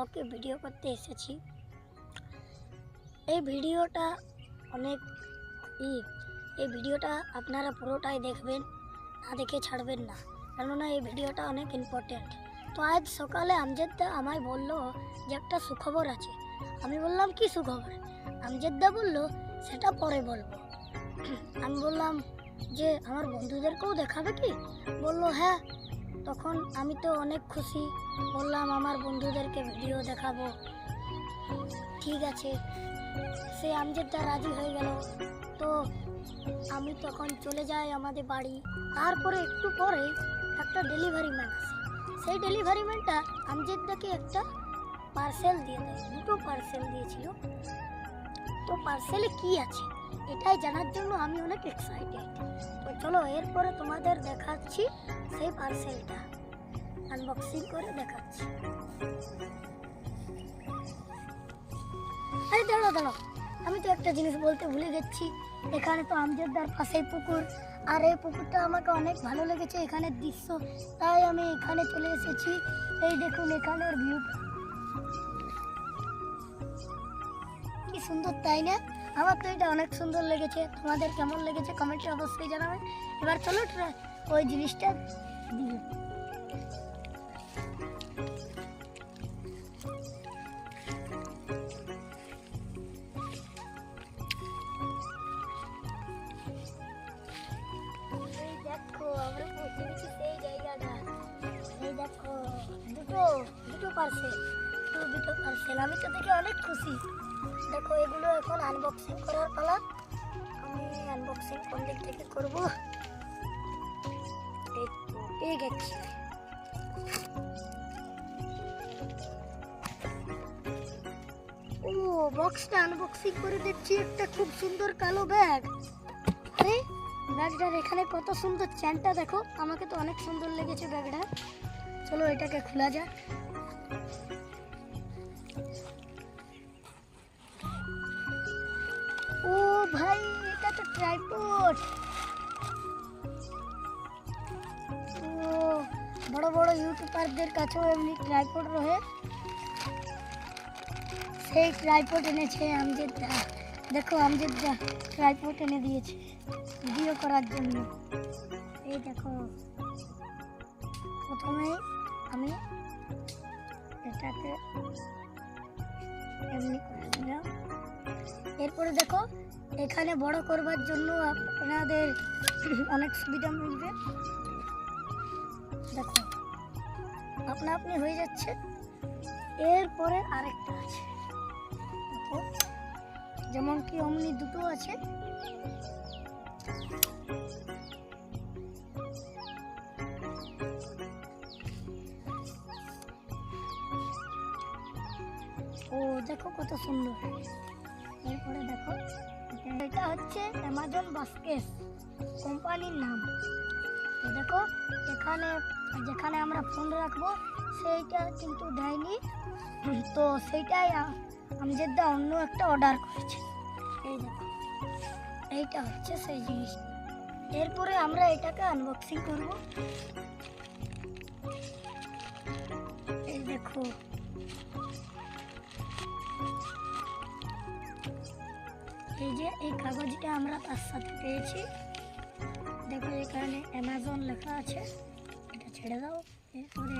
ব্লগে ভিডিও করতে এসেছি। এই ভিডিওটা অনেক ই, এই ভিডিওটা আপনারা পুরোটাই দেখবেন, না দেখে ছাড়বেন না। কেননা এই ভিডিওটা অনেক ইম্পর্টেন্ট তো আজ সকালে আমজেদদা আমায় বলল যে একটা সুখবর আছে। আমি বললাম, কি সুখবর? আমজেদদা বলল, সেটা পরে বলব। আমি বললাম, যে আমার বন্ধুদেরকেও দেখাবে কি? বলল হ্যাঁ। তখন আমি তো অনেক খুশি। বললাম, আমার বন্ধুদেরকে ভিডিও দেখাবো। ঠিক আছে। সে আমজেদটা রাজি হয়ে গেল। তো আমি তখন চলে যাই আমাদের বাড়ি। তারপরে একটু পরে একটা ডেলিভারি ম্যান আসে। সেই ডেলিভারি ম্যানটা আমজেদদাকে একটা পার্সেল দিয়ে দেয়। দুটো পার্সেল দিয়েছিল। তো পার্সেলে কি আছে? এটাই জানার জন্য আমি অনেক এক্সাইটেড তো চলো, এরপরে তোমাদের দেখাচ্ছি সেই পার্সেলটা আনবক্সিং করে দেখাচ্ছি। আরে, দাঁড়াও দাঁড়াও। আমি তো একটা জিনিস বলতে ভুলে গেছি। এখানে তো আমজেদার পাশেই পুকুর। আর এই পুকুরটা আমাকে অনেক ভালো লেগেছে এখানের দৃশ্য। তাই আমি এখানে চলে এসেছি। এই দেখুন এখানের ভিউ কি সুন্দর, তাই না? আমার তো এটা অনেক সুন্দর লেগেছে। তোমাদের কেমন লেগেছে কমেন্টে অবশ্যই জানাবে। এবার চলো ওই জিনিসটা দেখো দুটো দুটো দুটো দুটো পার্সেল আমি তো দেখে অনেক খুশি। দেখো, এগুলো এখন আনবক্সিং করার পালা। আমি আনবক্সিং কোন দিক থেকে করব? পেয়ে গেছি ও বক্সটা আনবক্সিং করে দেখছি, একটা খুব সুন্দর কালো ব্যাগ আরে ব্যাগটার এখানে কত সুন্দর চ্যানটা দেখো। আমাকে তো অনেক সুন্দর লেগেছে ব্যাগটা চলো, এটাকে খোলা যাক। ও ভাই, এটা তো ট্রাইপড ও, বড় বড় ইউটিউবারদের কাছেও এমনি ট্রাইপড রহে সেই ট্রাইপড এনেছে আমজেদা। দেখো, আমজেদা ট্রাইপড এনে দিয়েছে ভিডিও করার জন্য। এই দেখো। প্রথমেই আমি এটাকে এরপরে দেখো, এখানে বড় করবার জন্য আপনাদের অনেক সুবিধা মিলবে। দেখো, আপনা আপনি হয়ে যাচ্ছে। এরপরে আরেকটা আছে। যেমন কি অমনি দুটো আছে। দেখো কত সুন্দর। এরপরে দেখো, এটা- হচ্ছে অ্যামাজন বাস্কেট কোম্পানির নাম। দেখো, এখানে, যেখানে আমরা ফোন রাখব, সেইটা কিন্তু দেয়নি। তো সেইটাই আমজেদা অন্য একটা অর্ডার করেছে। এই দেখো, এইটা হচ্ছে সেই জিনিস। এরপরে আমরা এটাকে আনবক্সিং করব। এই দেখো। এই যে, এই কাগজটা আমরা তার সাথে পেয়েছি। দেখো এখানে অ্যামাজন লেখা আছে। এটা ছেড়ে দাও, এরপরে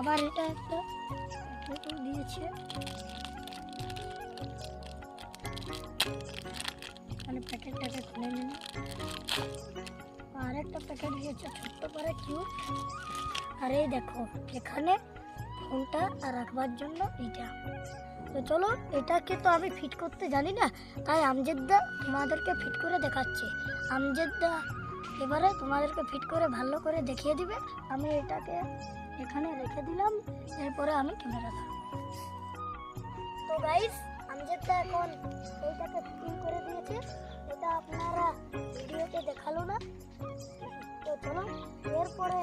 আবার এটা একটা দিয়েছে। মানে প্যাকেটটাকে খুলে নিন আর একটা প্যাকেট দিয়েছে, ছোট্ট করে কিউট আর এই দেখো, এখানে ফোনটা রাখবার জন্য এইটা। তো চলো, এটাকে তো আমি ফিট করতে জানি না, তাই আমজেদদা তোমাদেরকে ফিট করে দেখাচ্ছে। আমজেদদা, এবারে তোমাদেরকে ফিট করে ভালো করে দেখিয়ে দিবে। আমি এটাকে এখানে রেখে দিলাম, এরপরে আমি ক্যামেরা ধরবো তো গাইস আমজেদদা এখন এইটাকে ফিটিং করে দিয়েছে। এটা আপনারা ভিডিওতে দেখাল না? তো চলো, এরপরে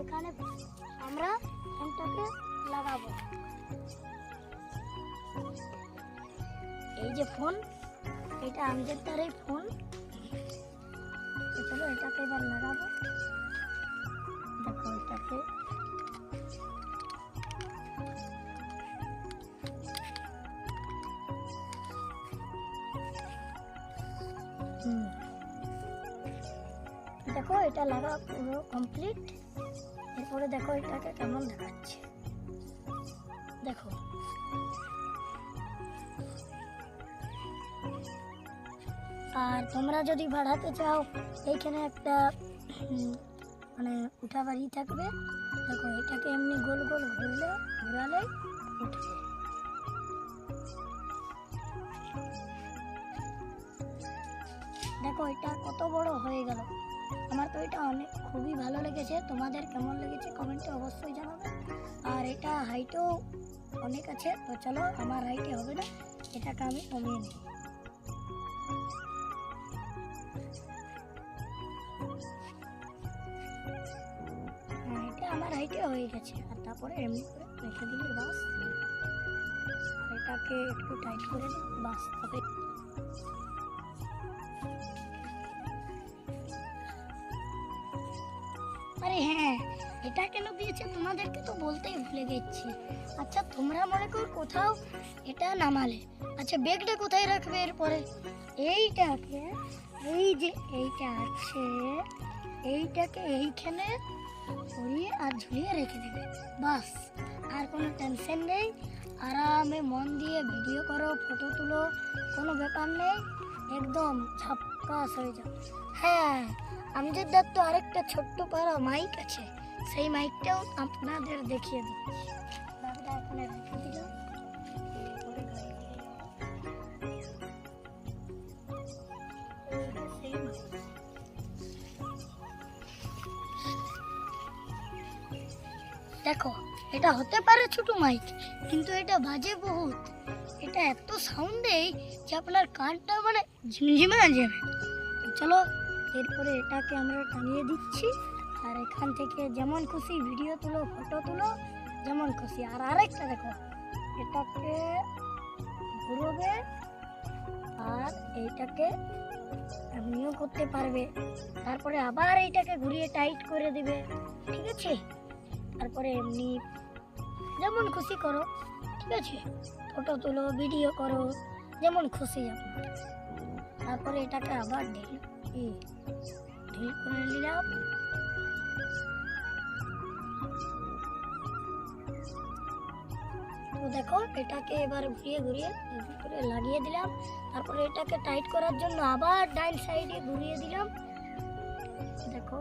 এখানে আমরা ফোনটাকে লাগাবো। এই যে ফোন এটা আমজেদার এই ফোন চলো এটাকে এবার লাগাবো। দেখো, এটাকে দেখো, এটা লাগা পুরো কমপ্লিট এরপরে দেখো এটাকে কেমন দেখাচ্ছে। দেখো। আর তোমরা যদি বাড়াতে চাও, এইখানে একটা মানে উঠা বাড়ি থাকবে। দেখো, এটাকে এমনি গোল গোল ঘুরলে, ঘোরালে উঠবে। দেখো, এটা কত বড় হয়ে গেল। আমার তো এটা অনেক খুবই ভালো লেগেছে। তোমাদের কেমন লেগেছে কমেন্টে অবশ্যই জানাবে। আর এটা হাইটও অনেক আছে, তো চলো আমার হাইটে হবে না, এটাকে আমি কমিয়ে নিই হ্যাঁ আমার হাইটে হয়ে গেছে, আর তারপরে এমনি করে রেখে দিলে বাস। এটাকে একটু টাইট করে দিই বাস, তবে তোমাদেরকে তো বলতেই ভুলে গেছি। আচ্ছা তোমরা মনে কর কোথাও এটা নামালে। আচ্ছা ব্যাগটা কোথায় রাখবে এরপরে? এইটাকে, এই যে এইটা আছে, এইটাকে এইখানে সরিয়ে আর ঝুলিয়ে রেখে দেবে। বাস, আর কোনো টেনশন নেই। আরামে মন দিয়ে ভিডিও করো ফটো তুলো, কোনো ব্যাপার নেই। একদম ঝাপকাস হয়ে যাও হ্যাঁ আমাদের দার তো আরেকটা ছোট্ট পাড়া মাইক আছে। সেই মাইকটাও আপনাদের দেখিয়ে দিচ্ছি এখানে রেখে দিলাম। দেখো এটা হতে পারে ছোট মাইক কিন্তু এটা বাজে বহুত। এটা এত সাউন্ড দেয় যে আপনার কানটা মানে ঝিমঝিমে যাবে। চলো এরপরে এটাকে আমরা টানিয়ে দিচ্ছি। আর এখান থেকে যেমন খুশি ভিডিও তুলো ফটো তুলো, যেমন খুশি। আর আরেকটা দেখো, এটাকে ঘুরবে আর এইটাকে এমনিও করতে পারবে। তারপরে আবার এইটাকে ঘুরিয়ে টাইট করে দিবে, ঠিক আছে? তারপরে এমনি যেমন খুশি করো, ঠিক আছে? ফটো তুলো ভিডিও করো, যেমন খুশি আপনার। তারপরে এটাকে আবার ঢিল ঢিল করে নিলাম। দেখো, এটাকে এবার ঘুরিয়ে ঘুরিয়ে লাগিয়ে দিলাম। তারপরে এটাকে টাইট করার জন্য আবার ডাইন সাইডে ঘুরিয়ে দিলাম। দেখো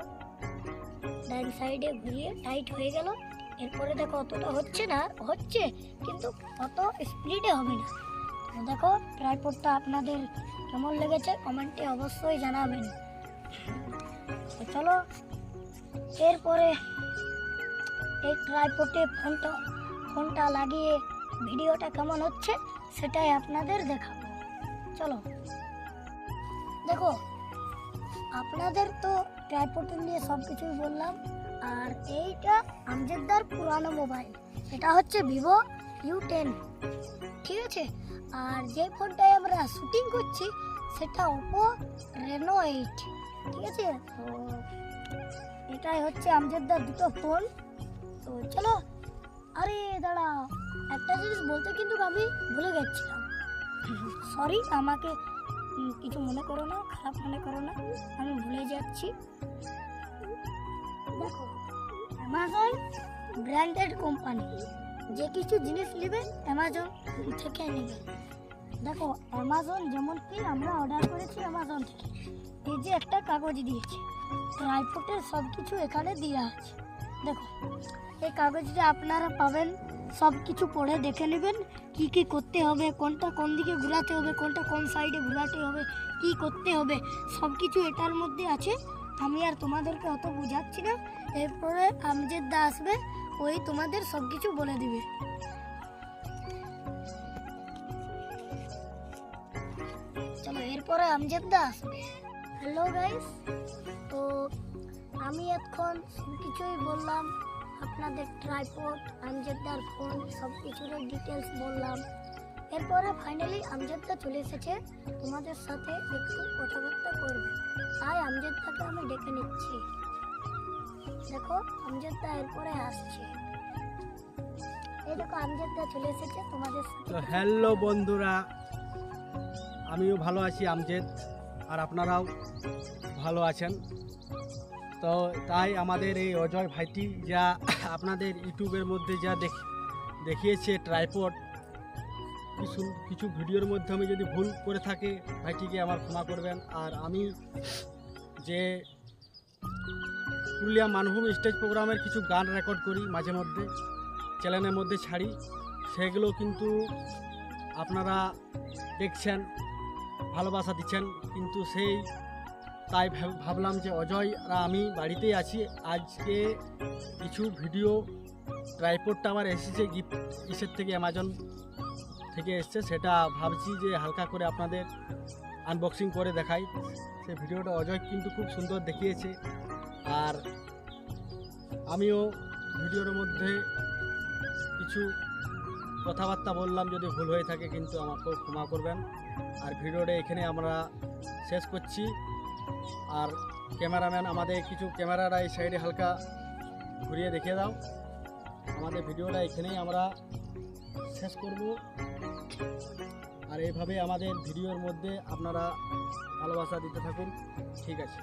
ডাইন সাইডে ঘুরিয়ে টাইট হয়ে গেল। এরপরে দেখো, অতটা হচ্ছে না, হচ্ছে, কিন্তু অত স্পিডে হবে না। তো দেখো ট্রাইপডটা আপনাদের কেমন লেগেছে, কমেন্টে অবশ্যই জানাবেন। চলো এরপরে এই ট্রাইপডে ফোনটা ফোনটা লাগিয়ে ভিডিওটা কেমন হচ্ছে সেটাই আপনাদের দেখাবো। চলো। দেখো, আপনাদের তো ট্রাইপড নিয়ে সব কিছুই বললাম, আর এইটা আমজেদার পুরানো মোবাইল এটা হচ্ছে ভিভো ইউ টেন ঠিক আছে? আর যে ফোনটায় আমরা শুটিং করছি, সেটা ওপো রেনো এইট ঠিক আছে? তো এটাই হচ্ছে আমজেদার দুটো ফোন তো চলো, আরে দাঁড়া, একটা জিনিস বলতে কিন্তু আমি ভুলে গেছিলাম। সরি আমাকে কিছু মনে করো না, খারাপ মনে করো না, আমি ভুলে যাচ্ছি। দেখো অ্যামাজন ব্র্যান্ডেড কোম্পানি যে কিছু জিনিস নেবে অ্যামাজন থেকে নেবে। দেখো অ্যামাজন যেমন কি, আমরা অর্ডার করেছি অ্যামাজন থেকে। এই যে একটা কাগজ দিয়েছে। ট্রাইপোর্টের সব কিছু এখানে দেওয়া আছে। দেখো, এই কাগজটা আপনারা পাবেন সব কিছু পড়ে দেখে নেবেন, কি কি করতে হবে, কোনটা কোন দিকে ঘোরাতে হবে, কোনটা কোন সাইডে ঘোরাতে হবে, কি করতে হবে সব কিছু এটার মধ্যে আছে। আমি আর তোমাদেরকে অত বোঝাচ্ছি না। এরপরে আমজেদ দা আসবে, ওই তোমাদের সব কিছু বলে দিবে। এরপরে আমজেদ দা আসবে। হ্যালো গাইস তো আমি এখন সব কিছুই বললাম আপনাদের ট্রাইপড আমজেদার ফোন সব কিছুর ডিটেলস বললাম। এরপরে ফাইনালি আমজাদটা চলে এসেছে তোমাদের সাথে একটু কথাবার্তা করবে। তাই আমজাদটাকে আমি ডেকে নিচ্ছি। দেখো আমজাদটা এরপরে আসছে। এই দেখো আমজাদটা চলে এসেছে তোমাদের সাথে তো হ্যালো বন্ধুরা। আমিও ভালো আছি, আমজেদ। আর আপনারাও ভালো আছেন। তো তাই আমাদের এই অজয় ভাইটি যা আপনাদের ইউটিউবের মধ্যে যা দেখ, দেখিয়েছে ট্রাইপড, কিছু কিছু ভিডিওর মধ্যে আমি যদি ভুল করে থাকে, ভাইটিকে আমার ক্ষমা করবেন। আর আমি যে পুরুলিয়া মানভূমি স্টেজ প্রোগ্রামের কিছু গান রেকর্ড করি মাঝে মধ্যে, চ্যানেলের মধ্যে ছাড়ি, সেগুলো কিন্তু আপনারা দেখছেন। ভালোবাসা দিচ্ছেন। কিন্তু সেই, তাই ভাব- ভাবলাম যে অজয় আর আমি বাড়িতেই আছি। আজকে কিছু ভিডিও ট্রাইপোর্টটা আমার এসেছে গিফট ইসের থেকে অ্যামাজন থেকে এসছে সেটা ভাবছি যে হালকা করে আপনাদের আনবক্সিং করে দেখাই। সেই ভিডিওটা অজয় কিন্তু খুব সুন্দর দেখিয়েছে। আর আমিও ভিডিওর মধ্যে কিছু কথাবার্তা বললাম যদি ভুল হয়ে থাকে কিন্তু আমাকেও ক্ষমা করবেন। আর ভিডিওটা এখানে আমরা শেষ করছি। আর ক্যামেরাম্যান আমাদের কিছু ক্যামেরারা এই সাইডে হালকা ঘুরিয়ে দেখিয়ে দাও। আমাদের ভিডিওটা এখানেই আমরা শেষ করব। আর এইভাবে আমাদের ভিডিওর মধ্যে আপনারা ভালোবাসা দিতে থাকুন। ঠিক আছে।